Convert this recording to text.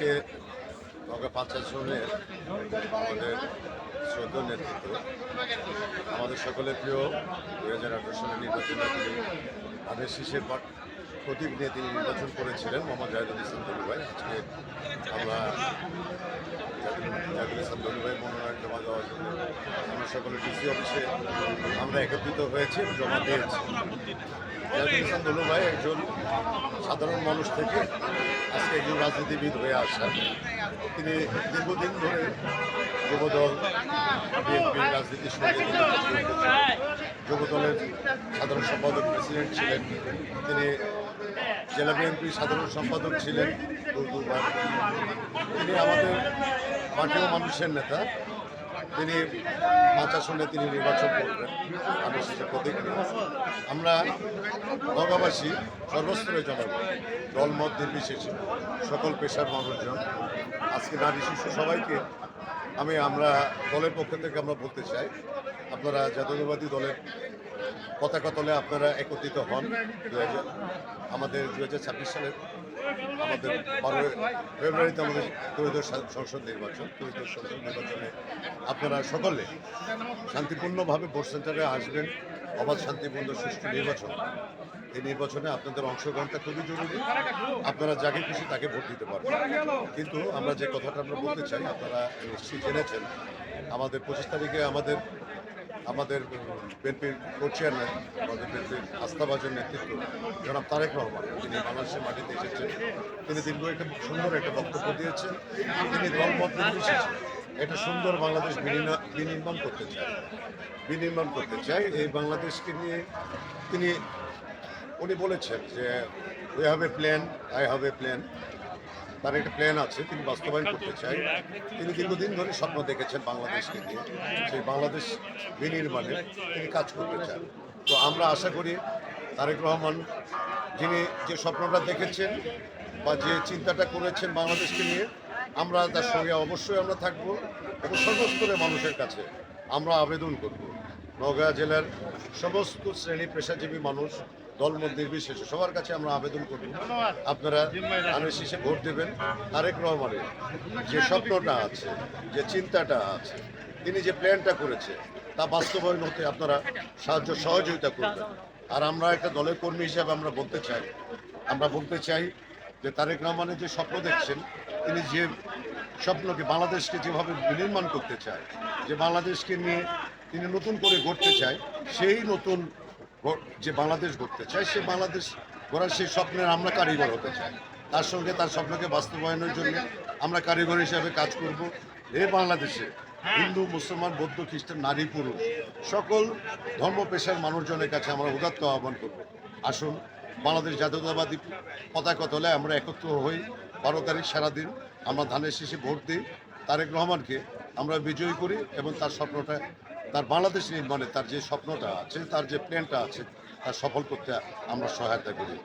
আজকে নগা পাঁচ আসনের আমাদের শ্রদ্ধ নেতৃত্ব, আমাদের সকলের প্রিয় দুই হাজার আঠারো সালের নির্বাচনে তিনি আদের শীষের পর প্রতীক নিয়ে তিনি নির্বাচন করেছিলেন, মোহাম্মদ জাহিদুল ইসলাম দলু ভাই। আজকে আমরা জাহিদুল ইসলাম দলু ভাই মনোনয়ন জমা সকলে ডিসি অফিসে আমরা একত্রিত হয়েছি জমা দিয়েছি। জাহিদুল ইসলাম দলু ভাই একজন সাধারণ মানুষ থেকে আজকে একজন রাজনীতিবিদ হয়ে আসা তিনি দীর্ঘদিন ধরে যুবদল, বিএনপির রাজনীতির সঙ্গে যুবদলের সাধারণ সম্পাদক প্রেসিডেন্ট ছিলেন। তিনি জেলা বিএনপির সাধারণ সম্পাদক ছিলেন। তিনি আমাদের মাটিও মানুষের নেতা। তিনি পাঁচ শুনে তিনি নির্বাচন করবেন আমি সেটা প্রতিক্রিয়া। আমরা নগাবাসী সর্বস্তরের জনগণ, দলমত নির্বিশেষে সকল পেশার মানুষজন, আজকে নারী শিশু সবাইকে আমি, আমরা দলের পক্ষ থেকে আমরা বলতে চাই, আপনারা জাতীয়তাবাদী দলের পতাকা তলে আপনারা একত্রিত হন। আমাদের দু হাজার ছাব্বিশ সালের আমাদের বারোই ফেব্রুয়ারিতে আমাদের ত্রয়োদশ সংসদ নির্বাচন। ত্রয়োদশ সংসদ নির্বাচনে আপনারা সকলে শান্তিপূর্ণভাবে ভোট সেন্টারে আসবেন। অবাধ শান্তিপূর্ণ সুষ্ঠু নির্বাচন। এই নির্বাচনে আপনাদের অংশগ্রহণটা খুবই জরুরি। আপনারা যাকে খুশি তাকে ভোট দিতে পারবেন। কিন্তু আমরা যে কথাটা আমরা বলতে চাই, আপনারা নিশ্চয়ই জেনেছেন, আমাদের পঁচিশ তারিখে আমাদের আমাদের বিএনপির কো চেয়ারম্যান আমাদের বিএনপির আস্থাভাজন নেতৃত্ব, জনাব তারেক রহমান, তিনি বাংলাদেশের মাটিতে এসেছেন। তিনি দীর্ঘ একটা সুন্দর একটা বক্তব্য দিয়েছেন। তিনি দলমত নির্বিশেষে একটা সুন্দর বাংলাদেশ বিনির্মা- বিনির্মাণ করতে চায়। বিনির্মাণ করতে চায় এই বাংলাদেশকে নিয়ে তিনি, উনি বলেছেন যে we have a plan I have a plan তার একটা প্ল্যান আছে, তিনি বাস্তবায়ন করতে চাই। তিনি দীর্ঘদিন ধরে স্বপ্ন দেখেছেন বাংলাদেশকে নিয়ে, সেই বাংলাদেশ বিনির্মাণে তিনি কাজ করতে চান। তো আমরা আশা করি তারেক রহমান, যিনি যে স্বপ্নটা দেখেছেন বা যে চিন্তাটা করেছেন বাংলাদেশকে নিয়ে, আমরা তার সঙ্গে অবশ্যই আমরা থাকব এবং সর্বস্তরের মানুষের কাছে আমরা আবেদন করব। নওগাঁ জেলার সমস্ত শ্রেণি পেশাজীবী মানুষ দলমত নির্বিশেষে সবার কাছে আমরা আবেদন করব। আপনারা ধানের শীষে ভোট দেবেন। তারেক রহমানের যে স্বপ্নটা আছে যে চিন্তাটা আছে তিনি যে প্ল্যানটা করেছে তা বাস্তবায়ন হতে আপনারা সাহায্য সহযোগিতা করবেন। আর আমরা একটা দলের কর্মী হিসাবে আমরা বলতে চাই আমরা বলতে চাই যে তারেক রহমানের যে স্বপ্ন দেখছেন তিনি যে স্বপ্নকে বাংলাদেশকে যেভাবে বিনির্মাণ করতে চায় যে বাংলাদেশকে নিয়ে তিনি নতুন করে গড়তে চায় সেই নতুন যে বাংলাদেশ গড়তে চায়, সে বাংলাদেশ গড়ার সেই স্বপ্নের আমরা কারিগর হতে চাই। তার সঙ্গে তার স্বপ্নকে বাস্তবায়নের জন্য আমরা কারিগর হিসাবে কাজ করব। এ বাংলাদেশে হিন্দু, মুসলমান, বৌদ্ধ, খ্রিস্টান, নারী, পুরুষ সকল ধর্ম, পেশার মানুষজনের কাছে আমরা উদাত্ত আহ্বান করব। আসুন, বাংলাদেশ জাতীয়তাবাদী পতাকা তলে আমরা একত্র হই। বারো তারিখ সারাদিন আমরা ধানের শেষে ভোট দিই। তারেক রহমানকে আমরা বিজয়ী করি এবং তার স্বপ্নটা তার বাংলাদেশ নির্মাণে তার যে স্বপ্নটা আছে, তার যে প্ল্যানটা আছে তা সফল করতে আমরা সহায়তা করি।